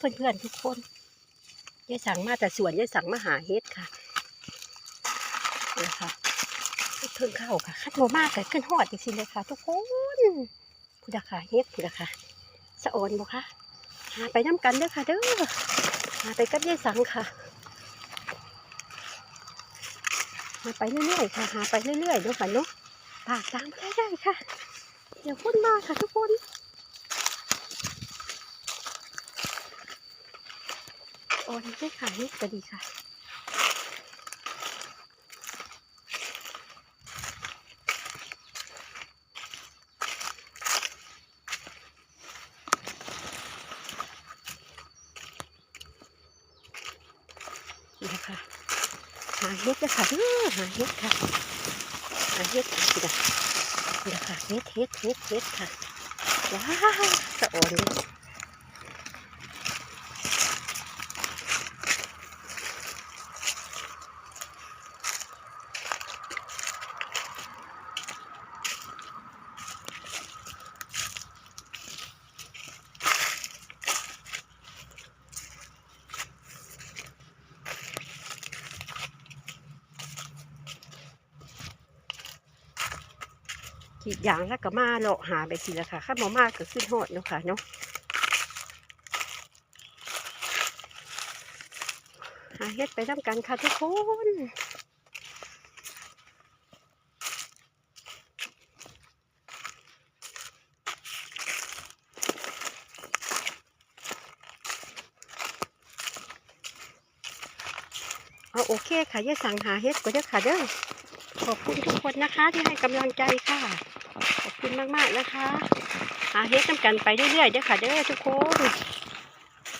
เพื่อนๆทุกคนยายสั่งมาแต่สวนยายสั่งมาหาเฮ็ดค่ะนะคะเพิ่งเข้าค่ะคัดโมมากเลยขึ้นหอดจริงๆเลยค่ะ ทุกคนพุดาค่ะเฮ็ดพุดาค่ะสะออนบ่คะหาไปน้ำกันเด้อค่ะเด้อหาไปกับยายสั่งค่ะหาไปเรื่อยๆค่ะหาไปเรื่อยๆเนาะค่ะเนาะปากตามได้ได้ค่ะเดี๋ยวพ่นมาค่ะทุกคน โอ้ยไม่ขายก็ดีค่ะนี่นะคะหาเห็ดนะคะเด้อหาเห็ดค่ะหาเห็ดค่ะนี่นะคะนี่นะเห็ดเห็ดเห็ดเห็ดค่ะว้าวสะอ่อนเลย ขีดยางแล้วก็มาเลาะหาไปสิละค่ะข้ามามากก็ขึ้นหอดเนาะค่ะเนาะหาเฮ็ดไปทำกันค่ะทุกคนเอาโอเคค่ะย่าสั่งหาเฮ็ดก็เด้อค่ะเด้อ ขอบคุณทุกคนนะคะ ที่ให้กำลังใจค่ะ ขอบคุณมากๆนะคะ หาเฮ็ดน้ำกันไปเรื่อยๆเด้อค่ะเด้อทุกคน